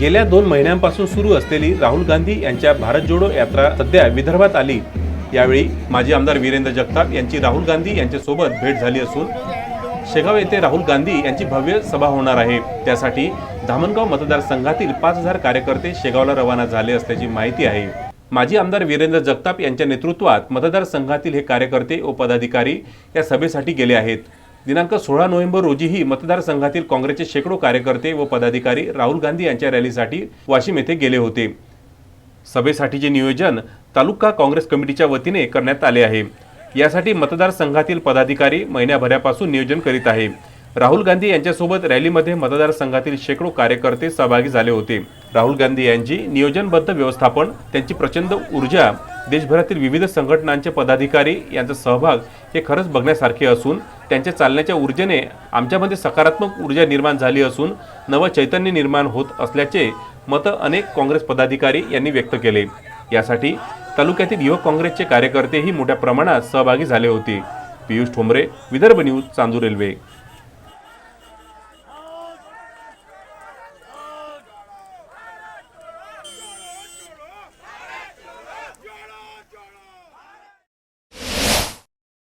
गेल्या दोन महिन्यांपासून सुरू असलेली राहुल गांधी यांच्या भारत जोडो यात्रा सध्या विदर्भात आली. यावेळी माजी आमदार वीरेंद्र जगताप यांची राहुल गांधी यांच्यासोबत भेट झाली असून शेगाव येथे राहुल गांधी यांची भव्य सभा होणार आहे. त्यासाठी धामणगाव मतदारसंघातील पाच हजार कार्यकर्ते शेगावला रवाना झाले असल्याची माहिती आहे. माजी आमदार वीरेंद्र जगताप यांच्या नेतृत्वात मतदारसंघातील हे कार्यकर्ते व पदाधिकारी या सभेसाठी गेले आहेत. दिनांक सोळा नोव्हेंबर रोजीही मतदारसंघातील काँग्रेसचे शेकडो कार्यकर्ते व पदाधिकारी राहुल गांधी यांच्या रॅलीसाठी वाशिम येथे गेले होते. सभेसाठीचे नियोजन तालुका काँग्रेस कमिटीच्या वतीने करण्यात आले आहे. यासाठी मतदारसंघातील पदाधिकारी महिन्याभरापासून नियोजन करीत आहे. राहुल गांधी यांच्यासोबत रॅलीमध्ये मतदारसंघातील शेकडो कार्यकर्ते सहभागी झाले होते. राहुल गांधी यांची नियोजनबद्ध व्यवस्थापन त्यांची प्रचंड ऊर्जा देशभरातील विविध संघटनांचे पदाधिकारी यांचा सहभाग हे खरंच बघण्यासारखे असून त्यांच्या चालण्याच्या ऊर्जेने आमच्यामध्ये सकारात्मक ऊर्जा निर्माण झाली असून नवं चैतन्य निर्माण होत असल्याचे मतं अनेक काँग्रेस पदाधिकारी यांनी व्यक्त केले. यासाठी तालुक्यातील युवक काँग्रेसचे कार्यकर्तेही मोठ्या प्रमाणात सहभागी झाले होते. Piyush Thombre Vidarbha news Chandur Railway.